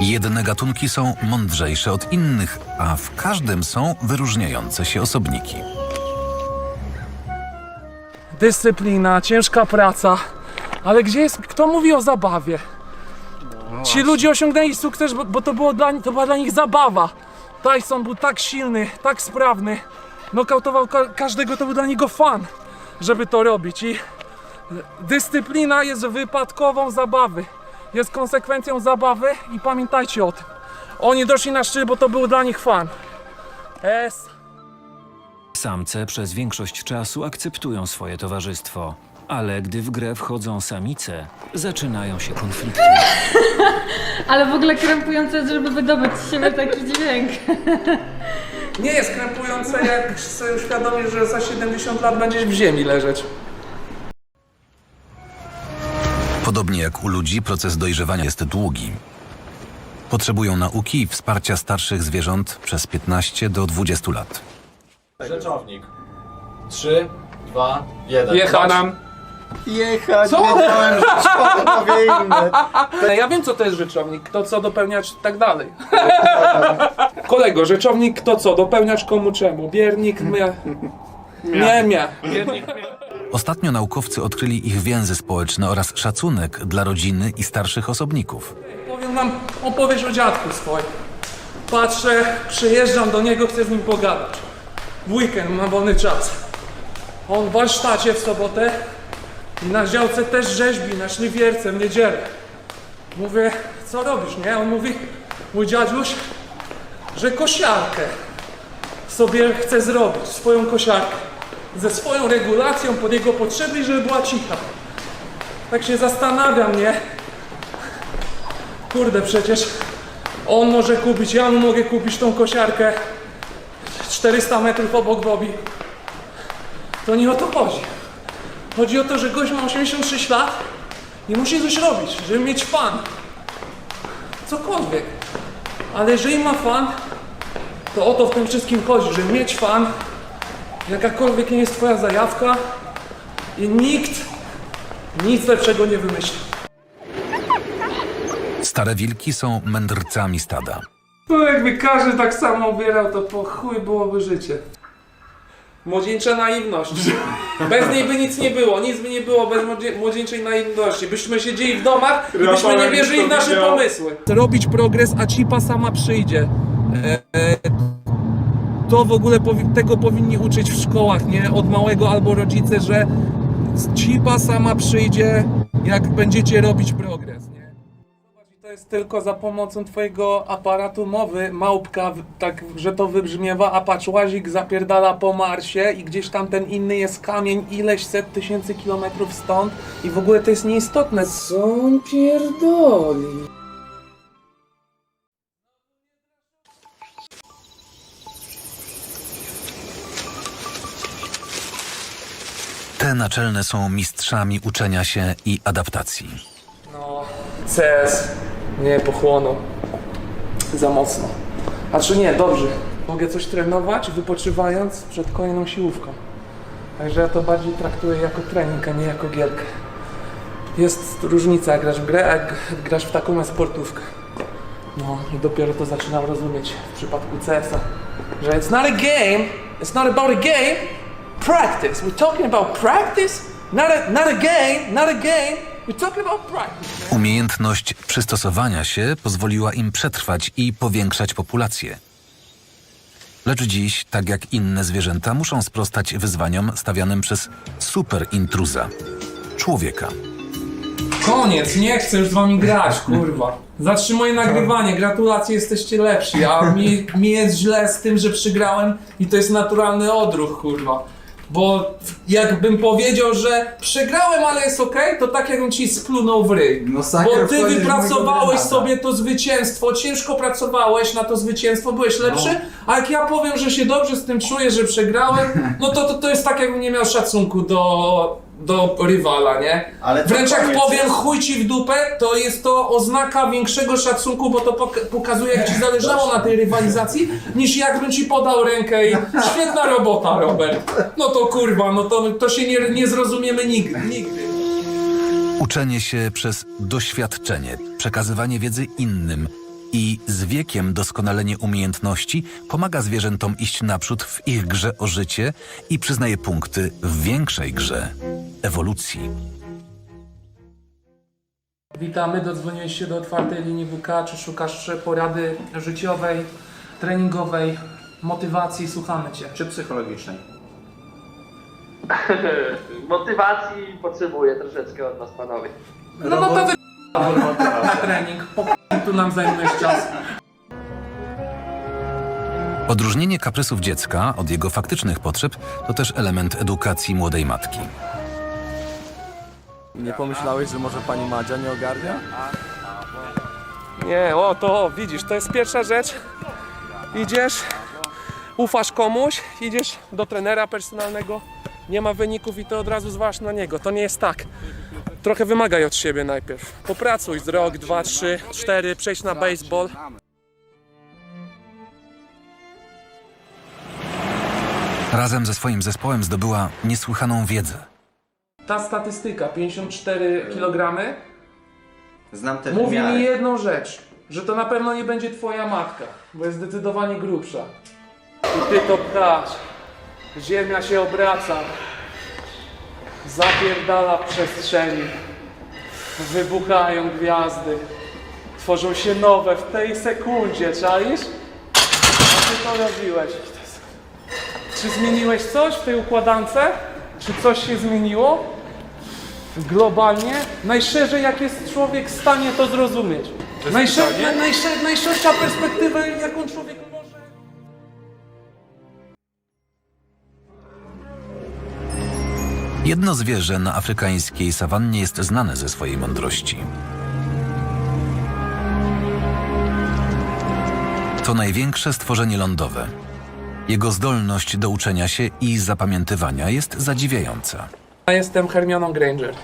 Jedne gatunki są mądrzejsze od innych, a w każdym są wyróżniające się osobniki. Dyscyplina, ciężka praca. Ale gdzie jest. Kto mówi o zabawie? Ci ludzie osiągnęli sukces, bo, bo to, było dla, to była dla nich zabawa. Tyson był tak silny, tak sprawny. Nokautował ka każdego, to był dla niego fan, żeby to robić. I dyscyplina jest wypadkową zabawy. Jest konsekwencją zabawy i pamiętajcie o tym. Oni doszli na szczyt, bo to był dla nich fan. Es. Samce przez większość czasu akceptują swoje towarzystwo, ale gdy w grę wchodzą samice, zaczynają się konflikty. Ale w ogóle krępujące jest, żeby wydobyć z siebie taki dźwięk. Nie jest krępujące, jak sobie uświadomisz, że za 70 lat będziesz w ziemi leżeć. Podobnie jak u ludzi, proces dojrzewania jest długi. Potrzebują nauki i wsparcia starszych zwierząt przez 15 do 20 lat. Rzeczownik. 3, 2, 1. Jechałem. Jechać, Co? wiedziałem, że szkoda powie inne. Ja wiem, co to jest rzeczownik, kto co dopełniać i tak dalej. Kolego, rzeczownik kto co, dopełniać komu czemu. Biernik, mnie. Nie, mnie. Ostatnio naukowcy odkryli ich więzy społeczne oraz szacunek dla rodziny i starszych osobników. Powiem wam, opowieść o dziadku swoim. Patrzę, przyjeżdżam do niego, chcę z nim pogadać. W weekend mam wolny czas. On w warsztacie w sobotę i na działce też rzeźbi, na szlifierce w niedzielę. Mówię, co robisz, nie? On mówi, mój dziaduś, że kosiarkę sobie chce zrobić, swoją kosiarkę. Ze swoją regulacją pod jego potrzeby i żeby była cicha. Tak się zastanawiam, nie? Kurde, przecież on może kupić, ja mu mogę kupić tą kosiarkę 400 metrów obok Bobby. To nie o to chodzi. Chodzi o to, że gość ma 86 lat i musi coś robić, żeby mieć fan. Cokolwiek. Ale jeżeli ma fan, to o to w tym wszystkim chodzi, żeby mieć fan, jakakolwiek nie jest twoja zajawka i nikt nic lepszego nie wymyśli. Stare wilki są mędrcami stada. No jakby każdy tak samo ubierał, to po chuj byłoby życie. Młodzieńcza naiwność. Bez niej by nic nie było, nic by nie było bez młodzie- młodzieńczej naiwności. Byśmy siedzieli w domach i byśmy nie wierzyli w nasze pomysły. Robić progres, a cipa sama przyjdzie. E, e, to w ogóle tego powinni uczyć w szkołach, nie? Od małego albo rodzice, że cipa sama przyjdzie, jak będziecie robić progres, nie? To jest tylko za pomocą twojego aparatu mowy, małpka, tak, że to wybrzmiewa, a patrz, łazik zapierdala po Marsie i gdzieś tam ten inny jest kamień ileś set tysięcy kilometrów stąd i w ogóle to jest nieistotne. On pierdoli? Te naczelne są mistrzami uczenia się i adaptacji. No, CS nie pochłonął za mocno. A czy nie, dobrze. Mogę coś trenować, wypoczywając przed kolejną siłówką. Także ja to bardziej traktuję jako trening, a nie jako gierkę. Jest różnica, jak grasz w grę, jak grasz w taką sportówkę. No i dopiero to zaczynam rozumieć w przypadku CS-a, że it's not a game, it's not about a game, practice. We're talking about practice, not a, not a game, not a game, we're talking about practice. Umiejętność przystosowania się pozwoliła im przetrwać i powiększać populację. Lecz dziś, tak jak inne zwierzęta, muszą sprostać wyzwaniom stawianym przez superintruza człowieka. Koniec, nie chcę już z wami grać, kurwa. Zatrzymuję nagrywanie, gratulacje, jesteście lepsi, a mi, mi jest źle z tym, że przegrałem i to jest naturalny odruch, kurwa. Bo jakbym powiedział, że przegrałem, ale jest okej, to tak jakbym ci splunął w ryj. No, Bo ty wchodzisz w wypracowałeś sobie to zwycięstwo, ciężko pracowałeś na to zwycięstwo, byłeś lepszy, a jak ja powiem, że się dobrze z tym czuję, że przegrałem, no to to, to jest tak, jakbym nie miał szacunku do, do rywala, nie? Ale to Wręcz jak koniec powiem jest. chuj ci w dupę, to jest to oznaka większego szacunku, bo to pok- pokazuje jak ci zależało na tej rywalizacji, niż jakbym ci podał rękę i świetna robota, Robert. No to kurwa, no to, to się nie, nie zrozumiemy nigdy, nigdy. Uczenie się przez doświadczenie, przekazywanie wiedzy innym I z wiekiem doskonalenie umiejętności pomaga zwierzętom iść naprzód w ich grze o życie i przyznaje punkty w większej grze ewolucji. Witamy, dodzwoniłeś się do otwartej linii WK, czy szukasz porady życiowej, treningowej, motywacji? Słuchamy Cię. Czy psychologicznej? Motywacji potrzebuję troszeczkę od was panowie. No, no to wy... na trening, po nam zajmujesz czas. Odróżnienie kaprysów dziecka od jego faktycznych potrzeb to też element edukacji młodej matki. Nie pomyślałeś, że może pani Madzia nie ogarnia? Nie, o to widzisz, to jest pierwsza rzecz. Idziesz, ufasz komuś, idziesz do trenera personalnego, nie ma wyników i to od razu zważ na niego. To nie jest tak. Trochę wymagaj od siebie najpierw. Popracuj z rok, dwa, trzy, cztery, przejść na baseball. Razem ze swoim zespołem zdobyła niesłychaną wiedzę. Ta statystyka, 54 kg, Znam te mówi wymiary. mi jedną rzecz, że to na pewno nie będzie twoja matka, bo jest zdecydowanie grubsza. I ty to pchasz. Ziemia się obraca. Zapierdala w przestrzeni. Wybuchają gwiazdy. Tworzą się nowe w tej sekundzie, czaisz? A ty to robiłeś. Czy zmieniłeś coś w tej układance? Czy coś się zmieniło? globalnie, najszerzej jak jest człowiek w stanie to zrozumieć. Najsze, na, najsze, najszersza perspektywa, jaką człowiek Jedno zwierzę na afrykańskiej sawannie jest znane ze swojej mądrości. To największe stworzenie lądowe. Jego zdolność do uczenia się i zapamiętywania jest zadziwiająca. Ja jestem Hermioną Granger.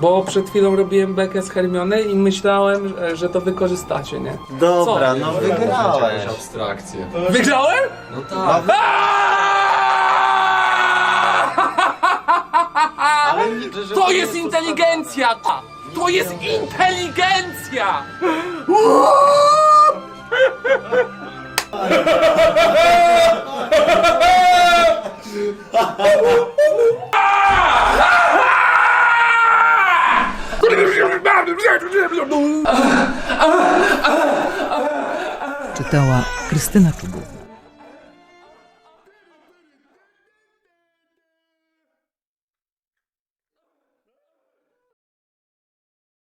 Bo przed chwilą robiłem bekę z Hermiony i myślałem, że- to wykorzystacie, nie? Dobra, Co? no wygrałeś. Abstrakcję. Wygrałem? No tak. Ale liczę, że To jest inteligencja! To jest inteligencja! Czytała Krystyna Czubów.